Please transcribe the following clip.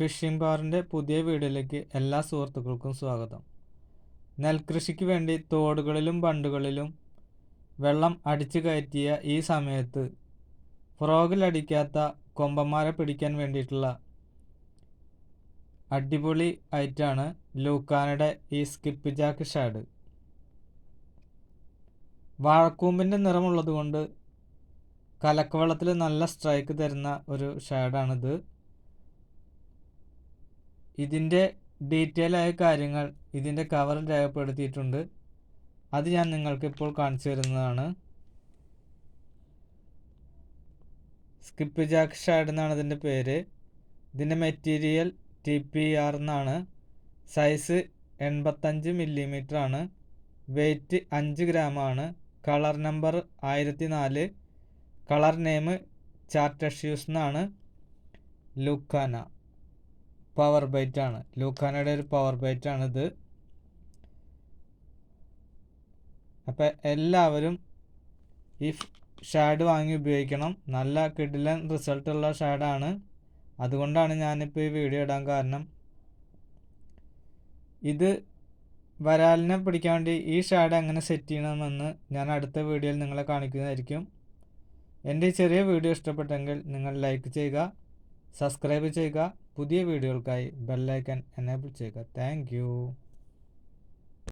Phishing ബാറിന്റെ പുതിയ വീഡിയോയിലേക്ക് എല്ലാ സുഹൃത്തുക്കൾക്കും സ്വാഗതം. നെൽകൃഷിക്ക് വേണ്ടി തോടുകളിലും ബണ്ടുകളിലും വെള്ളം അടിച്ചു കയറ്റിയ ഈ സമയത്ത് ഫ്രോഗിലടിക്കാത്ത കൊമ്പന്മാരെ പിടിക്കാൻ വേണ്ടിയിട്ടുള്ള അടിപൊളി ആയിട്ടാണ് ലൂക്കാനയുടെ ഈ സ്കിപ്പ് ജാക്ക് ഷാഡ്. വാഴക്കൂമ്പിന്റെ നിറമുള്ളതുകൊണ്ട് കലക്കവെള്ളത്തിൽ നല്ല സ്ട്രൈക്ക് തരുന്ന ഒരു ഷാഡാണിത്. ഇതിന്റെ ഡീറ്റെയിൽ ആയ കാര്യങ്ങൾ ഇതിന്റെ കവറിൽ രേഖപ്പെടുത്തിയിട്ടുണ്ട്. അത് ഞാൻ നിങ്ങൾക്ക് ഇപ്പോൾ കാണിച്ചു തരുന്നതാണ്. സ്കിപ്പ് ജാക്ക് ഷാഡ് എന്നാണ് ഇതിന്റെ പേര്. ഇതിന്റെ മെറ്റീരിയൽ ടി പി ആർ എന്നാണ്. സൈസ് എൺപത്തഞ്ച് മില്ലിമീറ്റർ ആണ്. വെയ്റ്റ് അഞ്ച് ഗ്രാമാണ് കളർ നമ്പർ ആയിരത്തി നാല് കളർ നെയിം ചാർട്ടഷ്യൂസ് എന്നാണ്. ലുക്കാന പവർ ബൈറ്റ് ആണ്. ലൂക്കാനയുടെ ഒരു പവർ ബൈറ്റ് ആണിത്. അപ്പം എല്ലാവരും ഈ ഷാഡ് വാങ്ങി ഉപയോഗിക്കണം. നല്ല കിടിലൻ റിസൾട്ടുള്ള ഷാഡാണ് അതുകൊണ്ടാണ് ഞാനിപ്പോൾ ഈ വീഡിയോ ഇടാൻ കാരണം. ഇത് വരാലിനെ പിടിക്കാൻ വേണ്ടി ഈ ഷാഡ് എങ്ങനെ സെറ്റ് ചെയ്യണമെന്ന് ഞാൻ അടുത്ത വീഡിയോയിൽ നിങ്ങളെ കാണിക്കുന്നതായിരിക്കും. എന്റെ ചെറിയ വീഡിയോ ഇഷ്ടപ്പെട്ടെങ്കിൽ നിങ്ങൾ ലൈക്ക് ചെയ്യുക സബ്സ്ക്രൈബ് ചെയ്യുക പുതിയ വീഡിയോകൾക്കായി ബെല്ലൈക്കൻ എനേബിൾ ചെയ്യുക താങ്ക്